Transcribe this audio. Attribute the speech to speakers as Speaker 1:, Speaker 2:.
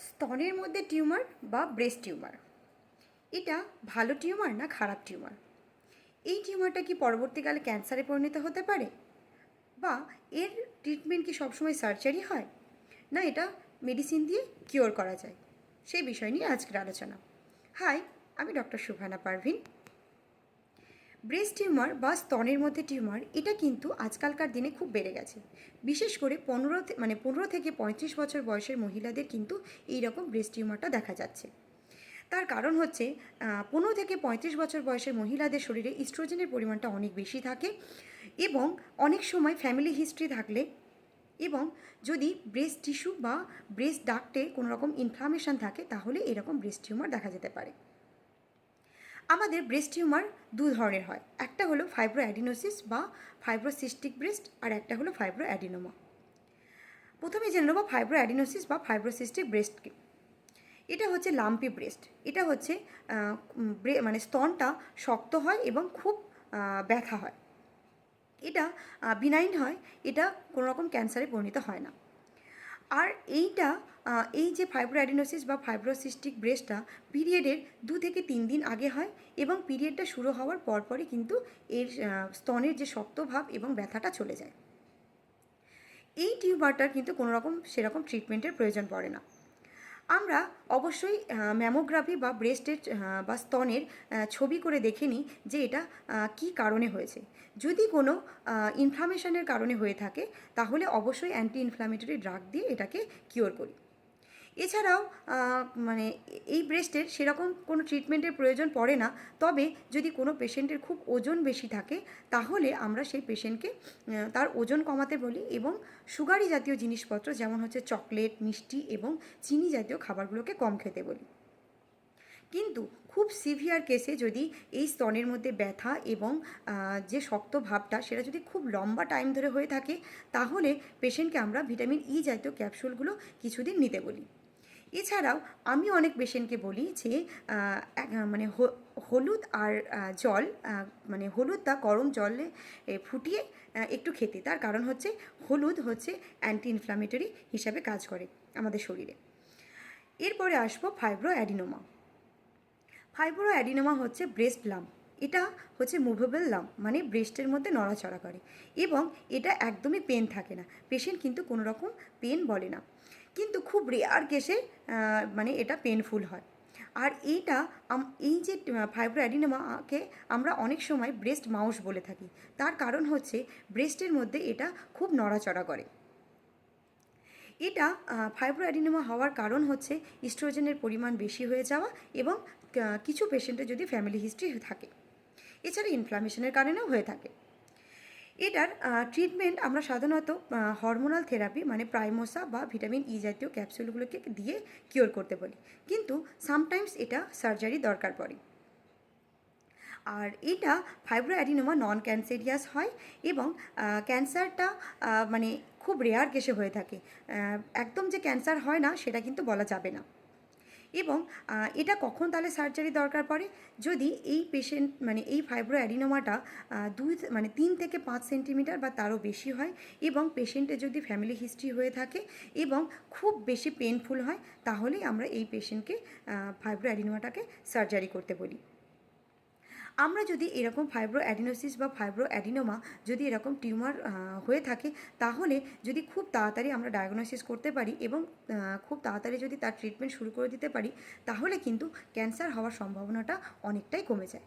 Speaker 1: স্তনের মধ্যে টিউমার বা ব্রেস্ট টিউমার। এটা ভালো টিউমার না খারাপ টিউমার? এই টিউমারটা কি পরবর্তীকালে ক্যান্সারে পরিণত হতে পারে? বা এর ট্রিটমেন্ট কি সবসময় সার্জারি হয়? না এটা মেডিসিন দিয়ে কিওর করা যায়? সেই বিষয় নিয়ে আজকের আলোচনা। হাই, আমি doctor Subhana Parvin. Breast tumour বা স্তনের মধ্যে টিউমার, এটা কিন্তু আজকালকার দিনে খুব বেড়ে গেছে। বিশেষ করে পনেরো মানে পনেরো থেকে পঁয়ত্রিশ বছর বয়সের মহিলাদের কিন্তু এই রকম ব্রেস্ট টিউমারটা দেখা যাচ্ছে। তার কারণ হচ্ছে পনেরো থেকে পঁয়ত্রিশ বছর বয়সের মহিলাদের শরীরে ইস্ট্রোজেনের পরিমাণটা অনেক বেশি থাকে এবং অনেক সময় ফ্যামিলি হিস্ট্রি থাকলে এবং যদি ব্রেস্ট টিস্যু বা ব্রেস্ট ডাক্টে কোনো রকম ইনফ্লামেশন থাকে, তাহলে এরকম ব্রেস্ট টিউমার দেখা যেতে পারে। আমাদের ব্রেস্ট টিউমার দু ধরনের হয়। একটা হলো ফাইব্রো অ্যাডিনোসিস বা ফাইব্রোসিস্টিক ব্রেস্ট আর একটা হলো ফাইব্রো অ্যাডিনোমা প্রথমে জেনে নেব ফাইব্রো অ্যাডিনোসিস বা ফাইব্রোসিস্টিক ব্রেস্টকে এটা হচ্ছে লাম্পি ব্রেস্ট এটা হচ্ছে মানে স্তনটা শক্ত হয় এবং খুব ব্যথা হয়। এটা বিনাইন হয়। এটা কোনো রকম ক্যান্সারে পরিণত হয় না। আর এইটা এই যে ফাইব্রোঅ্যাডিনোসিস বা ফাইব্রোসিস্টিক ব্রেস্টটা পিরিয়ডের দু থেকে তিন দিন আগে হয় এবং পিরিয়ডটা শুরু হওয়ার পরপরই কিন্তু এর স্তনের যে শক্ত ভাব এবং ব্যথাটা চলে যায়। এই টিউবারটার কিন্তু কোনো রকম সেরকম ট্রিটমেন্টের প্রয়োজন পড়ে না। আমরা অবশ্যই ম্যামোগ্রাফি বা ব্রেস্টের বা স্তনের ছবি করে দেখে নিই যে এটা কি কারণে হয়েছে। যদি কোনো ইনফ্লামেশনের কারণে হয়ে থাকে, তাহলে অবশ্যই অ্যান্টি ইনফ্লামেটরি ড্রাগ দিয়ে এটাকে কিওর করি। এছাড়াও মানে এই ব্রেস্টের সেরকম কোনো ট্রিটমেন্টের প্রয়োজন পড়ে না। তবে যদি কোনো পেশেন্টের খুব ওজন বেশি থাকে, তাহলে আমরা সেই পেশেন্টকে তার ওজন কমাতে বলি এবং সুগারি জাতীয় জিনিসপত্র যেমন হচ্ছে চকলেট, মিষ্টি এবং চিনি জাতীয় খাবারগুলোকে কম খেতে বলি। কিন্তু খুব সিভিয়ার কেসে যদি এই স্তনের মধ্যে ব্যথা এবং যে শক্ত ভাবটা সেটা যদি খুব লম্বা টাইম ধরে হয়ে থাকে, তাহলে পেশেন্টকে আমরা ভিটামিন ই জাতীয় ক্যাপসুলগুলো কিছুদিন নিতে বলি। এছাড়াও আমি অনেক পেশেন্টকে বলি যে মানে হলুদ আর জল মানে হলুদ হলুদটা গরম জলে ফুটিয়ে একটু খেতে। তার কারণ হচ্ছে হলুদ হচ্ছে অ্যান্টি ইনফ্লামেটরি হিসাবে কাজ করে আমাদের শরীরে। এরপরে আসব ফাইব্রো অ্যাডিনোমা ফাইব্রো অ্যাডিনোমা হচ্ছে ব্রেস্ট লাম এটা হচ্ছে মুভেবল লাম মানে ব্রেস্টের মধ্যে নড়াচড়া করে। এবং এটা একদমই পেন থাকে না। পেশেন্ট কিন্তু কোনো রকম পেন বলে না। কিন্তু খুব রেয়ার কেসে মানে এটা পেনফুল হয়। আর এইটা এই যে ফাইব্রো অ্যাডিনোমাকে আমরা অনেক সময় ব্রেস্ট মাউস বলে থাকি। তার কারণ হচ্ছে ব্রেস্টের মধ্যে এটা খুব নড়াচড়া করে। এটা ফাইব্রো অ্যাডিনোমা হওয়ার কারণ হচ্ছে ইস্ট্রোজেনের পরিমাণ বেশি হয়ে যাওয়া এবং কিছু পেশেন্টের যদি ফ্যামিলি হিস্ট্রি থাকে। এছাড়া ইনফ্লামেশনের কারণেও হয়ে থাকে। এটার ট্রিটমেন্ট আমরা সাধারণত হরমোনাল থেরাপি মানে প্রাইমোসা বা ভিটামিন ই জাতীয় ক্যাপসুলগুলোকে দিয়ে কিওর করতে বলি। কিন্তু সামটাইমস এটা সার্জারি দরকার পড়ে। আর এটা ফাইব্রো অ্যাডিনোমা নন ক্যান্সেরিয়াস হয় এবং ক্যান্সারটা মানে খুব রেয়ার কেসে হয়ে থাকে। একদম যে ক্যান্সার হয় না, সেটা কিন্তু বলা যাবে না। এবং এটা কখন তাহলে সার্জারি দরকার পড়ে? যদি এই পেশেন্ট মানে এই ফাইব্রো অ্যাডিনোমাটা দুই মানে তিন থেকে পাঁচ সেন্টিমিটার বা তারও বেশি হয় এবং পেশেন্টের যদি ফ্যামিলি হিস্ট্রি হয়ে থাকে এবং খুব বেশি পেনফুল হয়, তাহলেই আমরা এই পেশেন্টকে ফাইব্রো অ্যাডিনোমাটাকে সার্জারি করতে বলি। আমরা যদি এরকম ফাইব্রো অ্যাডিনোসিস বা ফাইব্রো অ্যাডিনোমা যদি এরকম টিউমার হয়ে থাকে, তাহলে যদি খুব তাড়াতাড়ি আমরা ডায়াগনোসিস করতে পারি এবং খুব তাড়াতাড়ি যদি তার ট্রিটমেন্ট শুরু করে দিতে পারি, তাহলে কিন্তু ক্যান্সার হওয়ার সম্ভাবনাটা অনেকটাই কমে যায়।